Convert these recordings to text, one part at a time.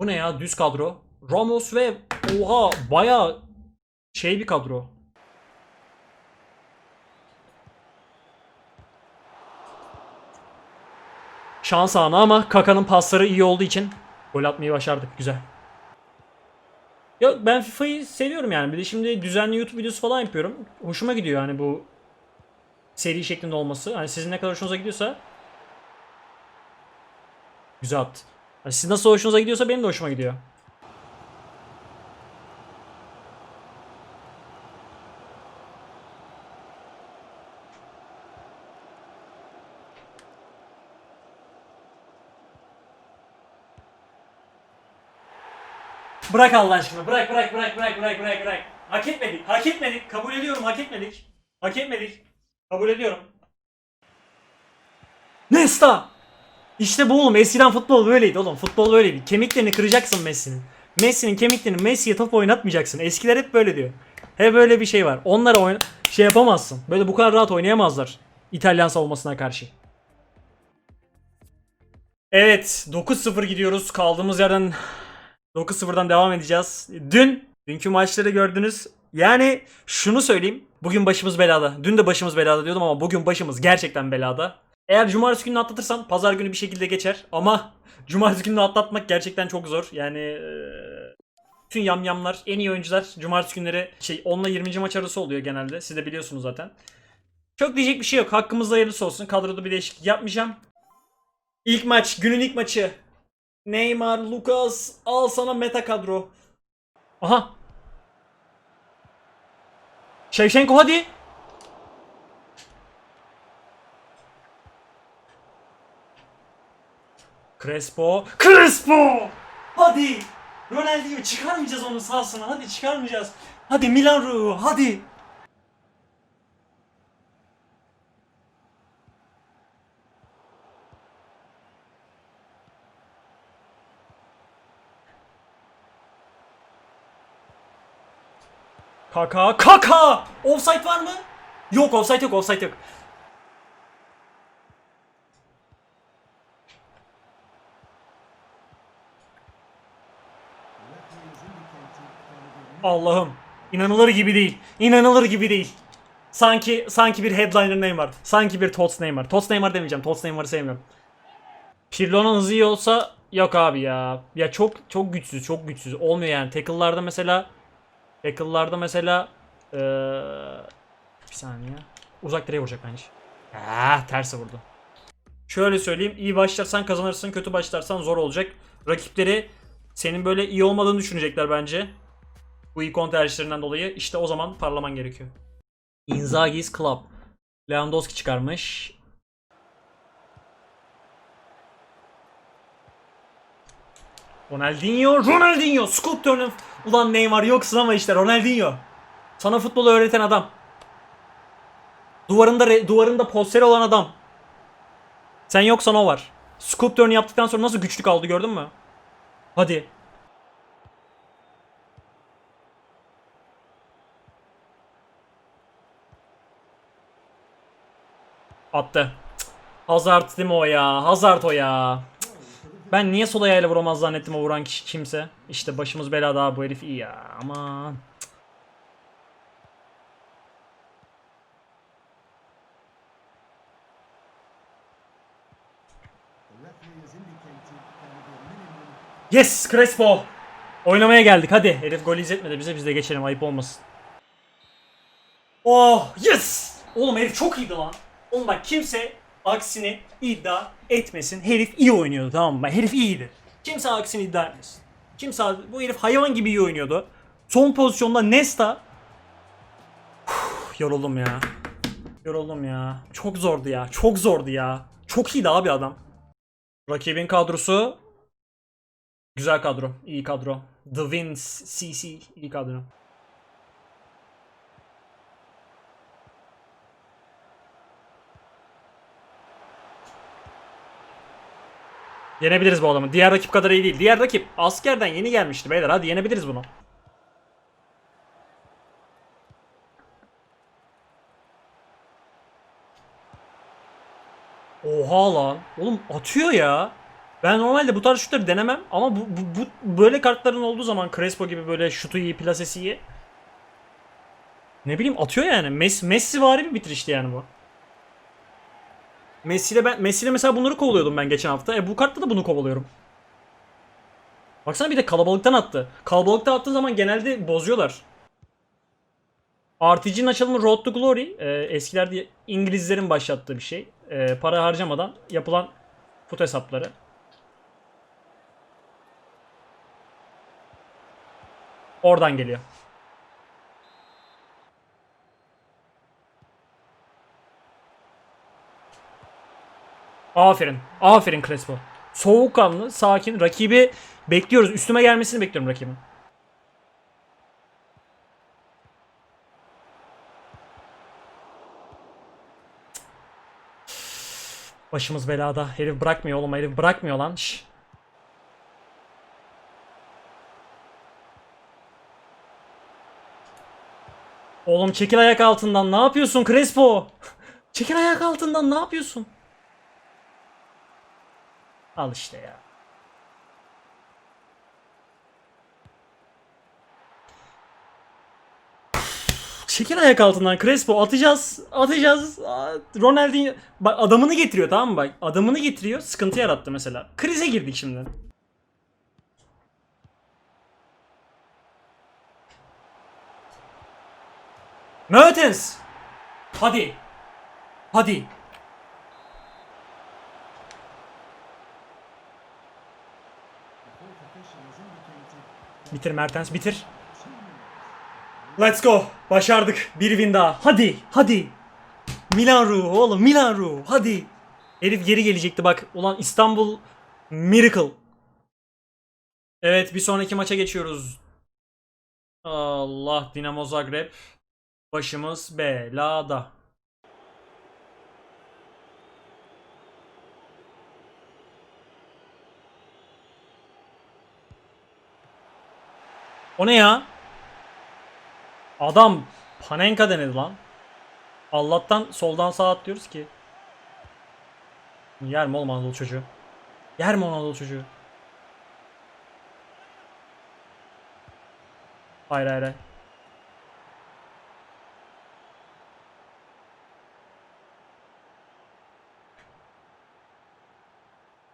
Bu ne ya? Düz kadro. Ramos ve oha baya şey bir kadro. Şans anı ama Kaka'nın pasları iyi olduğu için gol atmayı başardık. Güzel. Yok ben FIFA'yı seviyorum yani. Bir de şimdi düzenli YouTube videosu falan yapıyorum. Hoşuma gidiyor yani bu seri şeklinde olması. Hani sizin ne kadar hoşunuza gidiyorsa Güzel attı. Yani siz nasıl hoşunuza gidiyorsa benim de hoşuma gidiyor. Bırak Allah aşkına. Bırak bırak bırak bırak bırak bırak bırak. Hak etmedik. Hak etmedik. Kabul ediyorum. Hak etmedik. Hak etmedik. Kabul ediyorum. Nesta! İşte bu oğlum. Eskiden futbol böyleydi oğlum. Futbol böyleydi. Kemiklerini kıracaksın Messi'nin. Messi'nin kemiklerini Messi'ye top oynatmayacaksın. Eskiler hep böyle diyor. Hep böyle bir şey var. Onlara oyna şey yapamazsın. Böyle bu kadar rahat oynayamazlar. İtalyan savunmasına karşı. Evet 9-0 gidiyoruz. Kaldığımız yerden 9-0'dan devam edeceğiz. Dün, dünkü maçları gördünüz. Yani şunu söyleyeyim. Bugün başımız belada. Dün de başımız belada diyordum ama bugün başımız gerçekten belada. Eğer cumartesi gününü atlatırsan pazar günü bir şekilde geçer. Ama cumartesi gününü atlatmak gerçekten çok zor. Yani eee, bütün yamyamlar, en iyi oyuncular cumartesi günleri şey 10 ile 20. maç arası oluyor genelde. Siz de biliyorsunuz zaten. Çok diyecek bir şey yok. Hakkımızda hayırlısı olsun. Kadroda bir değişiklik yapmayacağım. İlk maç, günün ilk maçı. Neymar, Lucas, al sana meta kadro. Aha. Shevchenko hadi. Crespo. Crespo! Hadi. Ronaldinho çıkarmayacağız onu sahasına. Hadi çıkarmayacağız. Hadi Milan ruhu. Hadi. Kaka. Kaka! Offside var mı? Yok offside yok offside yok. Allah'ım. İnanılır gibi değil. İnanılır gibi değil. Sanki sanki bir headliner Neymar. Sanki bir Tots Neymar. Tots Neymar demeyeceğim. Tots Neymar'ı sevmiyorum. Pirlo'nun hızı iyi olsa yok abi ya. Ya çok çok güçsüz, çok güçsüz. Olmuyor yani. Tackle'larda mesela tackle'larda mesela eee bir saniye. Uzak direğe vuracak bence. Ah, terse vurdu. Şöyle söyleyeyim. iyi başlarsan kazanırsın. Kötü başlarsan zor olacak. Rakipleri senin böyle iyi olmadığını düşünecekler bence. Bu ikon tercihlerinden dolayı işte o zaman parlaman gerekiyor. Inzaghi's Club. Lewandowski çıkarmış. Ronaldinho, Ronaldinho, Sculptor'un ulan Neymar yoksun ama işte Ronaldinho. Sana futbolu öğreten adam. Duvarında duvarında posteri olan adam. Sen yoksan o var. Sculptor'unu yaptıktan sonra nasıl güçlük aldı gördün mü? Hadi. Attı. Cık. Hazard değil mi o ya? Hazard o ya. Ben niye sol ayağıyla vuramaz zannettim o vuran kişi kimse. İşte başımız belada abi bu herif iyi ya. Aman. Yes Crespo. Oynamaya geldik hadi. Herif gol izletmedi bize biz de geçelim ayıp olmasın. Oh yes. Oğlum herif çok iyiydi lan. Oğlum bak kimse aksini iddia etmesin. Herif iyi oynuyordu tamam mı? Herif iyiydi. Kimse aksini iddia etmesin. Kimse bu herif hayvan gibi iyi oynuyordu. Son pozisyonda Nesta Uf, yoruldum ya. Yoruldum ya. Çok zordu ya. Çok zordu ya. Çok iyiydi abi adam. Rakibin kadrosu güzel kadro. iyi kadro. The Winds CC iyi kadro. Yenebiliriz bu adamı. Diğer rakip kadar iyi değil. Diğer rakip askerden yeni gelmişti beyler. Hadi yenebiliriz bunu. Oha lan. Oğlum atıyor ya. Ben normalde bu tarz şutları denemem ama bu, bu, bu böyle kartların olduğu zaman Crespo gibi böyle şutu iyi, plasesi iyi. Ne bileyim atıyor yani. Messi, Messi vari bir bitirişti yani bu. Messi'yle ben Messi'yle mesela bunları kovalıyordum ben geçen hafta. E bu kartta da bunu kovalıyorum. Baksana bir de kalabalıktan attı. Kalabalıkta attığı zaman genelde bozuyorlar. RTG'nin açılımı Road to Glory. e, eskilerde İngilizlerin başlattığı bir şey. E, para harcamadan yapılan fut hesapları. Oradan geliyor. Aferin. Aferin Crespo. Soğukkanlı, sakin. Rakibi bekliyoruz. Üstüme gelmesini bekliyorum rakibin. Başımız belada. Herif bırakmıyor oğlum. Herif bırakmıyor lan. Şş. Oğlum çekil ayak altından. Ne yapıyorsun Crespo? çekil ayak altından. Ne yapıyorsun? Al işte ya. Çekil ayak altından Crespo atacağız atacağız. Ronaldinho bak adamını getiriyor tamam mı? Bak adamını getiriyor sıkıntı yarattı mesela. Krize girdik şimdi. Mertens! Hadi. Hadi bitir Mertens bitir Let's go. Başardık. Bir win daha. Hadi. Hadi. Milan ruhu oğlum. Milan ruhu. Hadi. Herif geri gelecekti bak. Ulan İstanbul Miracle. Evet bir sonraki maça geçiyoruz. Allah Dinamo Zagreb. Başımız belada. O ne ya? Adam Panenka denedi lan. Allah'tan soldan sağa atlıyoruz ki. Yer mi oğlum Anadolu çocuğu? Yer mi Anadolu çocuğu? Hayır hayır hayır.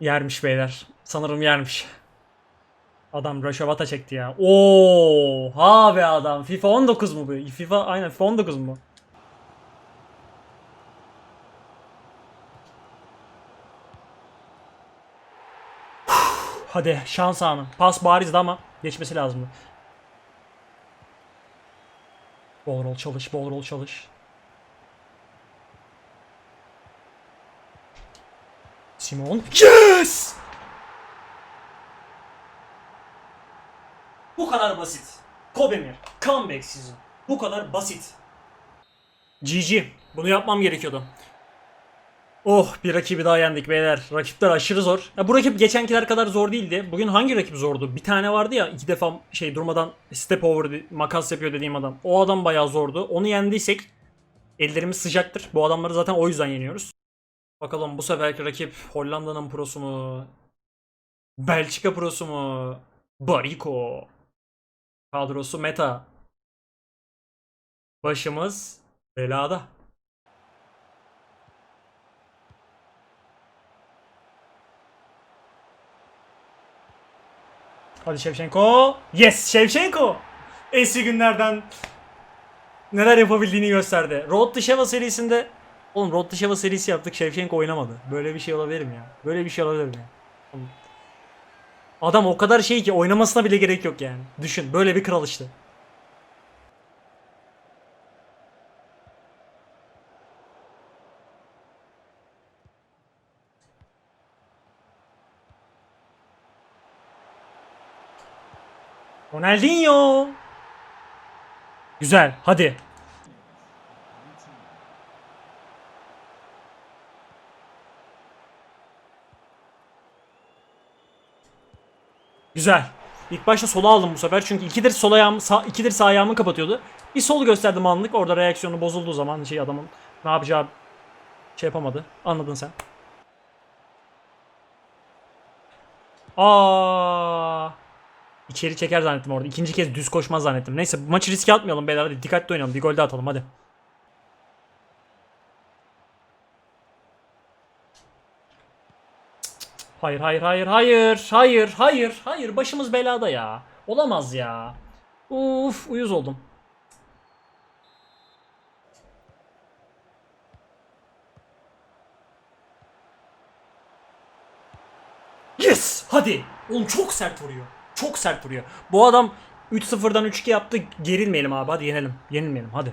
Yermiş beyler. Sanırım yermiş. Adam röşavata çekti ya. Oo, ha be adam. FIFA 19 mu bu? FIFA aynen FIFA 19 mu? Hadi şans anı. Pas barizdi ama geçmesi lazımdı. Bol rol çalış, bol rol çalış. Simon. Yes! Kadar basit. Kobemir, comeback season. Bu kadar basit. GG. Bunu yapmam gerekiyordu. Oh bir rakibi daha yendik beyler. Rakipler aşırı zor. Ya bu rakip geçenkiler kadar zor değildi. Bugün hangi rakip zordu? Bir tane vardı ya iki defa şey durmadan step over makas yapıyor dediğim adam. O adam bayağı zordu. Onu yendiysek ellerimiz sıcaktır. Bu adamları zaten o yüzden yeniyoruz. Bakalım bu seferki rakip Hollanda'nın prosu mu? Belçika prosu mu? Bariko. Kadrosu meta. Başımız belada. Hadi Şevçenko. Yes Şevçenko. Eski günlerden neler yapabildiğini gösterdi. Road to Sheva serisinde Oğlum Road to Sheva serisi yaptık Şevçenko oynamadı. Böyle bir şey olabilir mi ya? Böyle bir şey olabilir mi? Oğlum. Adam o kadar şey ki oynamasına bile gerek yok yani. Düşün böyle bir kral işte. Ronaldinho. Güzel hadi. Güzel. İlk başta sola aldım bu sefer çünkü ikidir sol ayağım, sağ, ikidir sağ ayağımı kapatıyordu. Bir sol gösterdim anlık orada reaksiyonu bozulduğu zaman şey adamın ne yapacağı şey yapamadı. Anladın sen. Aa. İçeri çeker zannettim orada. İkinci kez düz koşmaz zannettim. Neyse maçı riske atmayalım beyler. Hadi dikkatli oynayalım. Bir gol daha atalım hadi. Hayır hayır hayır hayır hayır hayır hayır başımız belada ya. Olamaz ya. Uf uyuz oldum. Yes! Hadi. Oğlum çok sert vuruyor. Çok sert vuruyor. Bu adam 3-0'dan 3-2 yaptı. Gerilmeyelim abi. Hadi yenelim. Yenilmeyelim. Hadi.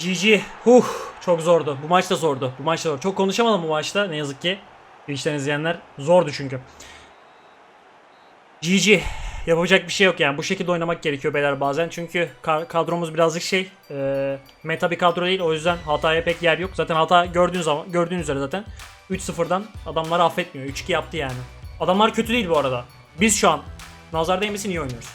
GG. Huh. Çok zordu. Bu maç da zordu. Bu maç da zor. Çok konuşamadım bu maçta ne yazık ki. Twitch'ten izleyenler zordu çünkü. GG. Yapacak bir şey yok yani. Bu şekilde oynamak gerekiyor beyler bazen. Çünkü ka- kadromuz birazcık şey e, meta bir kadro değil. O yüzden hataya pek yer yok. Zaten hata gördüğün zaman gördüğünüz üzere zaten 3-0'dan adamları affetmiyor. 3-2 yaptı yani. Adamlar kötü değil bu arada. Biz şu an nazar değmesin iyi oynuyoruz.